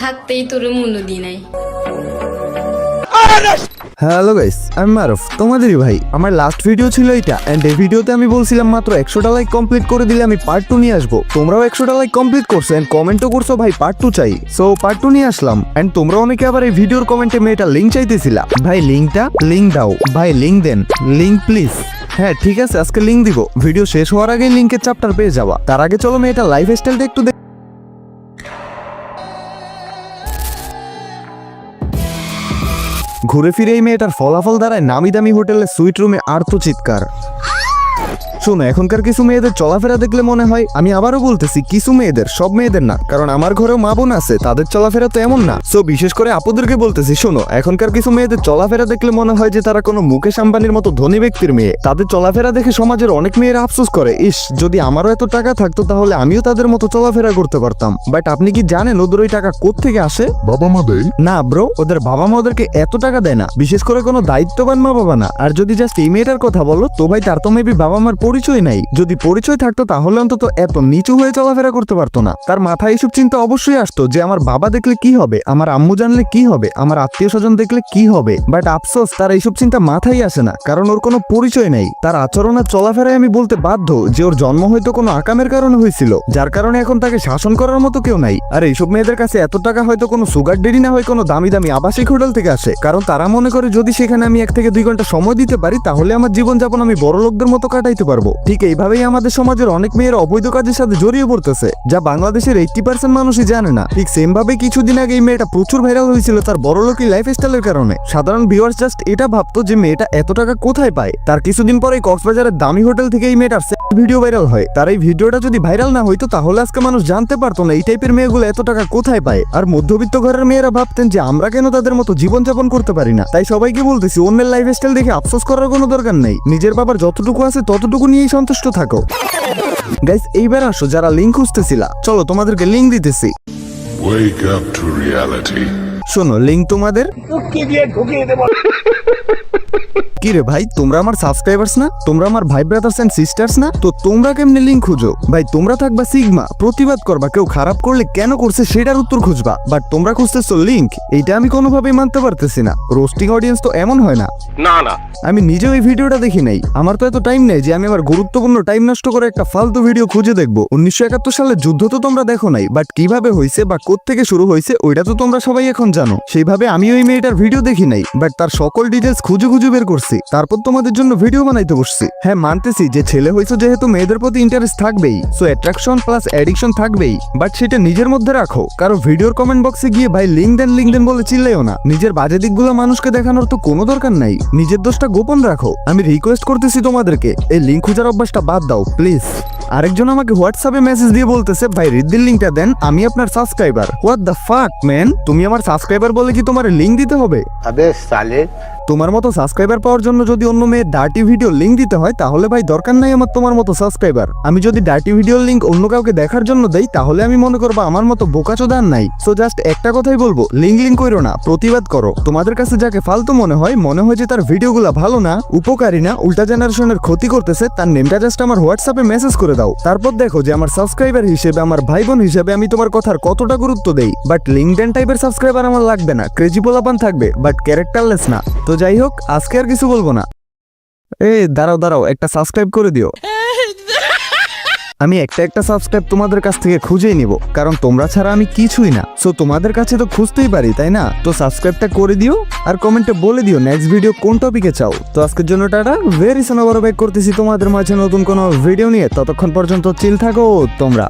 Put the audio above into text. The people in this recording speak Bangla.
থাকতেই তোর মূল্য দিই নাই। হ্যালো গাইস, আমি মারুফ। তোমাদেরই ভাই, আমার লাস্ট ভিডিও ছিল এটা এন্ড এই ভিডিওতে আমি বলছিলাম মাত্র একশোটা লাইক কমপ্লিট করে দিলে আমি পার্ট টু নিয়ে আসব। তোমরাও একশোটা লাইক কমপ্লিট করছ এন্ড কমেন্টও করছ, ভাই পার্ট টু চাই। সো পার্ট টু নিয়ে আসলাম এন্ড তোমরা অনেকে আবার এই ভিডিওর কমেন্টে মেয়েটা লিঙ্ক চাইতেছিলা। ভাই লিঙ্কটা লিঙ্ক দাও। ভাই লিঙ্ক দেন। লিঙ্ক প্লিজ হ্যাঁ ঠিক আছে, আজকে লিঙ্ক দিব। ভিডিও শেষ হওয়ার আগে লিঙ্কের চ্যাপ্টার পেয়ে যাওয়া তার আগে চলো মেয়েটা লাইফ স্টাইলটা একটু দেখ। ঘুরে ফিরে এই মেয়েটার ফলাফল দ্বারায় নামি দামি হোটেলের সুইট রুমে আর্ত চিৎকার শোনো এখনকার কিছু মেয়েদের চলাফেরা দেখলে মনে হয় আমি আবারও বলতেছি কিছু মেয়েদের সব মেয়েদের না। কারণ আমার ঘরেও মা বোন আছে তাদের চলাফেরা তো এমন না। সো বিশেষ করে আপুদেরকে বলতেছি শোনো এখনকার কিছু মেয়েদের চলাফেরা দেখলে মনে হয় যে তারা কোনো মুকেশ আম্বানির মতো ধনী ব্যক্তির মেয়ে। তাদের চলাফেরা দেখে সমাজের অনেক মেয়েরা আফসোস করে ইস যদি আমারও এত টাকা থাকতো তাহলে আমিও তাদের মতো চলাফেরা করতে পারতাম। বাট আপনি কি জানেন ওদের ওই টাকা কোত্থেকে আসে? বাবা মা দেয়? না ব্রো ওদের বাবা মা ওদেরকে এত টাকা দেয় না। বিশেষ করে কোনো দায়িত্ববান মা বাবা না। আর যদি জাস্ট এই মেয়েটার কথা বলো তো ভাই তার তো মেবি বাবা মার পরিচয় নাই। যদি পরিচয় থাকতো তাহলে অন্তত এত নিচু হয়ে চলাফেরা করতে পারতো না। তার মাথায় এইসব চিন্তা অবশ্যই আসতো যে আমার বাবা দেখলে কি হবে, আমার আম্মু জানলে কি হবে, আমার আত্মীয় স্বজন দেখলে কি হবে। বাট আফসোস, তার এইসব চিন্তা মাথায় আসে না, কারণ ওর কোনো পরিচয় নেই। তার আচরণ আর চলাফেরায় আমি বলতে বাধ্য যে ওর জন্ম হয়তো কোনো আকামের কারণে হয়েছিল, যার কারণে এখন তাকে শাসন করার মতো কেউ নাই। আর এইসব মেয়েদের কাছে এত টাকা হয়তো কোনো সুগার ডেরি না হয় কোনো দামি দামি আবাসিক হোটেল থেকে আসে। কারণ তারা মনে করে যদি সেখানে আমি এক থেকে দুই ঘণ্টা সময় দিতে পারি, তাহলে আমার জীবনযাপন আমি বড় লোকদের মতো কাটাইতে পারব। ঠিক এইভাবেই আমাদের সমাজের অনেক মেয়ের অবৈধ কাজের সাথে জড়িয়ে পড়তেছে, যা বাংলাদেশের এইটটি পার্সেন্ট মানুষই জানে না। ঠিক সেম ভাবে কিছুদিন আগে এই মেয়েটা প্রচুর ভাইরাল হয়েছিল তার বড় লোকই লাইফ স্টাইলের কারণে। সাধারণ ভিউয়ার্স জাস্ট এটা ভাবতো যে মেয়েটা এত টাকা কোথায় পায়? তার কিছুদিন পরেই কক্সবাজারের দামি হোটেল থেকে এই মেয়েটার ভিডিও ভাইরাল হয়। তার এই ভিডিওটা যদি ভাইরাল না হইতো, তাহলে আজকে মানুষ জানতে পারতো না এই টাইপের মেয়েগুলো এত টাকা কোথায় পায়। আর মধ্যবিত্ত ঘরের মেয়েরা ভাবতেন যে আমরা কেন তাদের মতো জীবনযাপন করতে পারি না? তাই সবাইকে বলতেছি, অন্যের লাইফ স্টাইল দেখে আফসোস করার কোনো দরকার নেই। নিজের বাবার যতটুকু আছে ততটুকু নিয়েই সন্তুষ্ট থাকো। গাইস এইবার আসো যারা লিঙ্ক খুঁজতেছিলা চলো তোমাদেরকে লিঙ্ক দিতেছি। শোনো up তোমাদের? লিঙ্ক তোমাদের কি রে ভাই তোমরা আমার সাবস্ক্রাইবার্স না? তোমরা আমার ভাই ব্রাদার্স এন্ড সিস্টার্স না? তো তোমরা কেমনে লিঙ্ক খুঁজো? ভাই তোমরা থাকবা সিগমা প্রতিবাদ করবা কেউ খারাপ করলে কেন করছে সেটার উত্তর খুঁজবা। বাট তোমরা খুঁজতেছো লিঙ্ক এইটা আমি কোনোভাবেই মানতে পারতেছি না। রোস্টিং অডিয়েন্স তো এমন হয় না। না না। আমি নিজেও এই ভিডিওটা দেখি নাই। আমার তো এত টাইম নেই যে আমি আমার গুরুত্বপূর্ণ টাইম নষ্ট করে একটা ফালতু ভিডিও খুঁজে দেখব। উনিশশো একাত্তর সালের যুদ্ধ তো তোমরা দেখো নাই বাট কীভাবে হয়েছে বা থেকে শুরু হয়েছে ওইটা তো তোমরা সবাই এখন জানো। সেইভাবে আমি ওই মেয়েটার ভিডিও দেখি নাই বাট তার সকল ডিটেলস খুঁজে খুঁজে বের করছি। তারপর তোমাদের জন্য ভিডিও বানাইতে বসছি। হ্যাঁ মানতেছি যে ছেলে হয়েছে যেহেতু মেয়েদের প্রতি ইন্টারেস্ট থাকবেই। সো অ্যাট্রাকশন প্লাস অ্যাডিকশন থাকবেই। বাট সেটা নিজের মধ্যে রাখো। কারও ভিডিওর কমেন্ট বক্সে গিয়ে ভাই লিঙ্ক দেন লিঙ্ক দেন বলে চিল্লাইও না। নিজের বাজে দিকগুলো মানুষকে দেখানোর তো কোনো দরকার নাই। নিজের দোষটা গোপন রাখো। আমি রিকোয়েস্ট করতেছি তোমাদেরকে। এই লিঙ্ক খোঁজার অভ্যাসটা বাদ দাও প্লিজ আরেকজন আমাকে হোয়াটসঅ্যাপে মেসেজ দিয়ে বলতেছে, ভাই রিদ্দির লিঙ্কটা দেন। আমি আপনার subscriber what the fuck man তুমি আমার সাবস্ক্রাইবার বলে কি তোমার লিঙ্ক দিতে হবে? আবে সালে তোমার মতো সাবস্ক্রাইবার পাওয়ার জন্য যদি অন্য মেয়ে ডার্টি ভিডিও লিঙ্ক দিতে হয়, তাহলে ভাই দরকার নাই আমার তোমার মতো সাবস্ক্রাইবার আমি যদি ডার্টি ভিডিও লিঙ্ক অন্য কাউকে দেখার জন্য দেই, তাহলে আমি মনে করব আমার মতো বোকাচোদার নাই। সো জাস্ট একটা কথাই বলব লিঙ্ক লিঙ্ক করো না, প্রতিবাদ করো। তোমাদের কাছে যাকে ফালতু মনে হয় মনে হয় যে তার ভিডিওগুলো ভালো না, উপকারী না, উল্টা জেনারেশনের ক্ষতি করতেছে, তার নেমটা জাস্ট আমার হোয়াটসঅ্যাপে মেসেজ করে দাও। তারপর দেখো যে আমার সাবস্ক্রাইবার হিসেবে, আমার ভাই বোন হিসেবে আমি তোমার কথার কতটা গুরুত্ব দেই। বাট লিঙ্কডেন টাইপের সাবস্ক্রাইবার আমার লাগবে না ক্রেজি পোলাপান থাকবে বাট ক্যারেক্টারলেস না। তো যাই হোক, আজকে আর কিছু বলব না। এ দাঁড়াও দাঁড়াও, একটা সাবস্ক্রাইব করে দিও। আমি একটা একটা সাবস্ক্রাইব তোমাদের কাছ থেকে খুঁজেই নিব, কারণ তোমরা ছাড়া আমি কিছুই না। সো তোমাদের কাছে তো খুঁজতেই পারি, তাই না? তো সাবস্ক্রাইবটা করে দিও, আর কমেন্টে বলে দিও নেক্সট ভিডিও কোন টপিকে চাও। তো আজকের জন্য টাটা ভেরি সোনা বড় ব্যাক করতেছি তোমাদের মাঝে নতুন কোনো ভিডিও নিয়ে। ততক্ষণ পর্যন্ত চিল থাকো তোমরা।